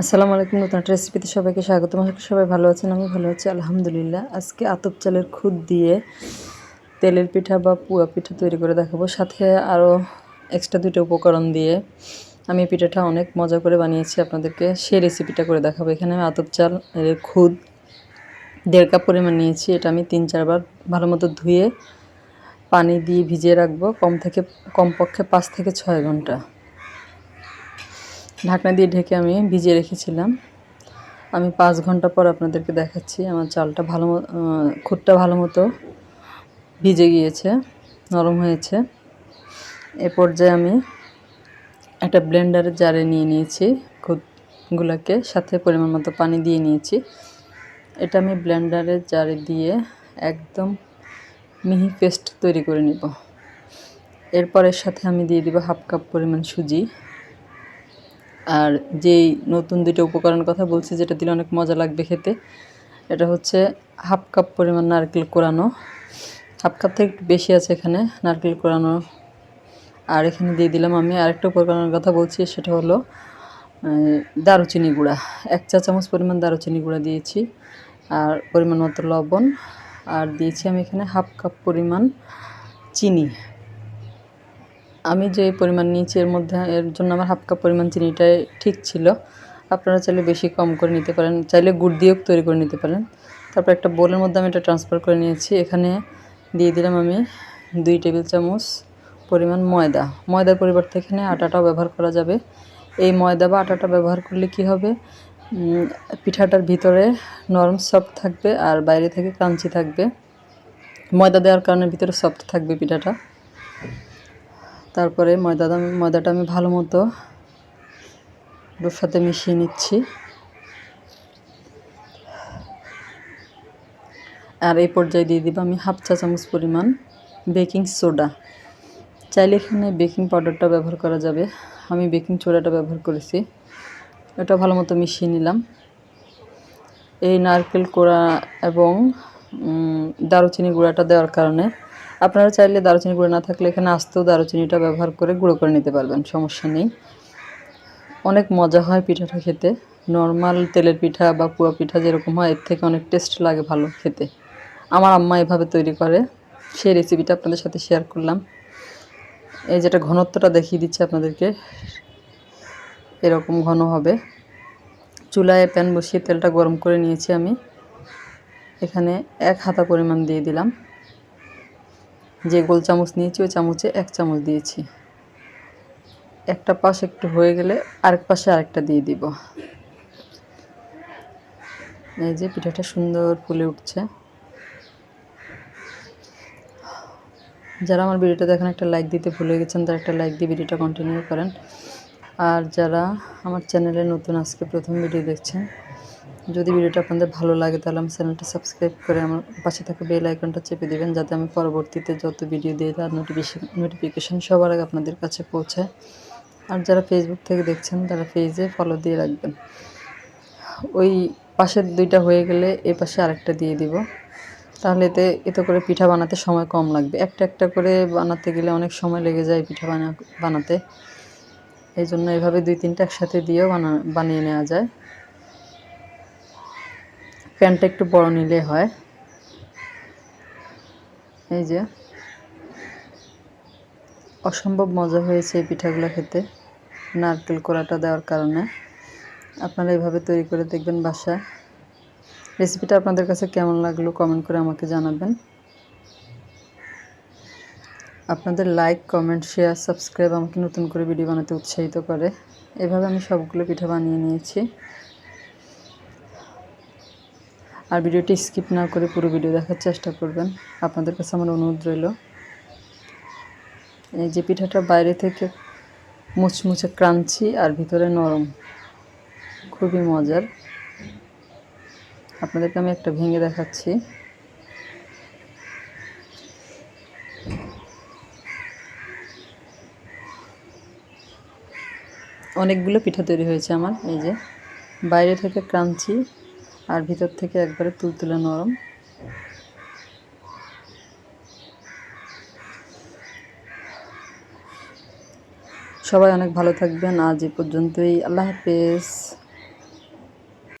আসসালামু আলাইকুম, নতুন একটা রেসিপিতে সবাইকে স্বাগত আশা সবাই ভালো আছেন আমি ভালো আছি, আলহামদুলিল্লাহ। আজকে আতপ চালের খুদ দিয়ে তেলের পিঠা বা পুয়া পিঠা তৈরি করে দেখাবো। সাথে আরও এক্সট্রা দুটো উপকরণ দিয়ে আমি পিঠাটা অনেক মজা করে বানিয়েছি। আপনাদেরকে সেই রেসিপিটা করে দেখাবো। এখানে আমি আতপ চাল এর খুদ দেড় কাপ পরিমাণ নিয়েছি। এটা আমি তিন চারবার ভালো মতো ধুয়ে পানি দিয়ে ভিজিয়ে রাখব। কম থেকে, কমপক্ষে পাঁচ থেকে ছয় ঘণ্টা। ঢাকনা দিয়ে ঢেকে আমি ভিজিয়ে রেখেছিলাম। আমি পাঁচ ঘণ্টা পর আপনাদেরকে দেখাচ্ছি, আমার চালটা ভালো খুদটা ভালো মতো ভিজে গিয়েছে, নরম হয়েছে। এ পর্যায়ে আমি একটা ব্লেন্ডারের জারে নিয়ে নিয়েছি খুদগুলোকে সাথে পরিমাণ মতো পানি দিয়ে নিয়েছি। এটা আমি ব্লেন্ডারের জারে দিয়ে একদম মিহি পেস্ট তৈরি করে নিব। এরপরের সাথে আমি দিয়ে দিব হাফ কাপ পরিমাণ সুজি। আর যেই নতুন দুটো উপকরণ কথা বলছি, যেটা দিলে অনেক মজা লাগবে খেতে, এটা হচ্ছে হাফ কাপ পরিমাণ নারকেল কোরানো। হাফ কাপ থেকে বেশি আছে এখানে নারকেল কোরানো। আর এখানে দিয়ে দিলাম আমি আরেকটা উপকরণের কথা বলছি, সেটা হলো দারুচিনি গুঁড়া। এক চা চামচ পরিমাণ দারুচিনি গুঁড়া দিয়েছি, আর পরিমাণ মতো লবণ। আর দিয়েছি আমি এখানে হাফ কাপ পরিমাণ চিনি। আমি যে পরিমাণ নিয়েছি এর মধ্যে, এর জন্য আমার হাফ কাপ পরিমাণ চিনিটাই ঠিক ছিল। আপনারা চাইলে বেশি কম করে নিতে পারেন, চাইলে গুড় দিয়েও তৈরি করে নিতে পারেন। তারপর একটা বোলের মধ্যে আমি এটা ট্রান্সফার করে নিয়েছি। এখানে দিয়ে দিলাম আমি দুই টেবিল চামচ পরিমাণ ময়দা। ময়দার পরিবর্তে এখানে আটাটাও ব্যবহার করা যাবে। এই ময়দা বা আটাটা ব্যবহার করলে কি হবে? পিঠাটার ভিতরে নরম সফট থাকবে আর বাইরে থেকে ক্রাঞ্চি থাকবে। ময়দা দেওয়ার কারণে ভিতরে সফট থাকবে পিঠাটা। তারপরে ময়দা ময়দাটা আমি ভালো মতো ওর সাথে মিশিয়ে নিচ্ছি। আর এই পর্যায়ে দিয়ে দিব আমি হাফ চা চামচ পরিমাণ বেকিং সোডা। চাইলে এখানে বেকিং পাউডারটা ব্যবহার করা যাবে। আমি বেকিং সোডাটা ব্যবহার করেছি। এটা ভালো মতো মিশিয়ে নিলাম। এই নারকেল কোড়া এবং দারুচিনি গুঁড়াটা দেওয়ার কারণে আপনারা চাইলে দারুচিনি গুঁড়ো না থাকলে এখানে আস্তেও দারুচিনিটা ব্যবহার করে গুঁড়ো করে নিতে পারবেন, সমস্যা নেই। অনেক মজা হয় পিঠাটা খেতে। নর্মাল তেলের পিঠা বা পুয়া পিঠা যেরকম হয়, এর থেকে অনেক টেস্ট লাগে ভালো খেতে। আমার আম্মা এভাবে তৈরি করে। সেই রেসিপিটা আপনাদের সাথে শেয়ার করলাম। এই যেটা ঘনত্বটা দেখিয়ে দিচ্ছে আপনাদেরকে। এরকম ঘন হবে। চুলায় প্যান বসিয়ে তেলটা গরম করে নিয়েছি আমি। এখানে এক হাতা পরিমাণ দিয়ে দিলাম। যে গোল চামচ নিয়েছি, ওই চামচে এক চামচ দিয়েছি। একটা পাশ একটু হয়ে গেলে আরেক পাশে আরেকটা দিয়ে দিব। এই যে পিঠাটা সুন্দর ফুলে উঠছে। যারা আমার ভিডিওটা দেখেন, একটা লাইক দিতে ভুলে গেছেন, তারা একটা লাইক দিয়ে ভিডিওটা কন্টিনিউ করেন। আর যারা আমার চ্যানেলে নতুন, আজকে প্রথম ভিডিও দেখছেন যদি ভিডিওটা আপনাদের ভালো লাগে, তাহলে আমার চ্যানেলটা সাবস্ক্রাইব করে আমার পাশে থাকা বেল আইকনটা চেপে দেবেন, যাতে আমি পরবর্তীতে যত ভিডিও দিই তার নোটিফিকেশন নোটিফিকেশান সবার আগে আপনাদের কাছে পৌঁছায়। আর যারা ফেসবুক থেকে দেখছেন, তারা পেজে ফলো দিয়ে রাখবেন। ওই পাশের দুইটা হয়ে গেলে এ পাশে আরেকটা দিয়ে দিব। তাহলে এতে এতে করে পিঠা বানাতে সময় কম লাগবে। একটা একটা করে বানাতে গেলে অনেক সময় লেগে যায় পিঠা বানা, বানাতে। এই জন্য এভাবে দুই তিনটা একসাথে দিয়েও বানা, বানিয়ে নেওয়া যায়। প্যানটা একটু বড় নিলে হয়। এই যে। অসম্ভব মজা হয়েছে এই পিঠাগুলো খেতে, নারকেল কোড়াটা দেওয়ার কারণে। আপনারা এইভাবে তৈরি করে দেখবেন বাসায়। রেসিপিটা আপনাদের কাছে কেমন লাগল কমেন্ট করে আমাকে জানাবেন। আপনাদের লাইক, কমেন্ট, শেয়ার, সাবস্ক্রাইব আমাকে নতুন করে ভিডিও বানাতে উৎসাহিত করে। এভাবে আমি সবগুলো পিঠা বানিয়ে নিয়েছি। আর ভিডিওটি স্কিপ না করে পুরো ভিডিও দেখার চেষ্টা করবেন। আপনাদের কাছে আমার অনুরোধ রইল। এই যে পিঠাটা বাইরে থেকে মুচমুচে ক্রাঞ্চি আর ভিতরে নরম, খুবই মজার। আপনাদেরকে আমি একটা ভেঙে দেখাচ্ছি। অনেকগুলো পিঠা তৈরি হয়েছে আমার, এই যে। বাইরে থেকে ক্রাঞ্চি আর ভিতর থেকে একবারে তুলতুলে নরম। সবাই অনেক ভালো থাকবেন। আজ এ পর্যন্তই। আল্লাহ হাফেজ।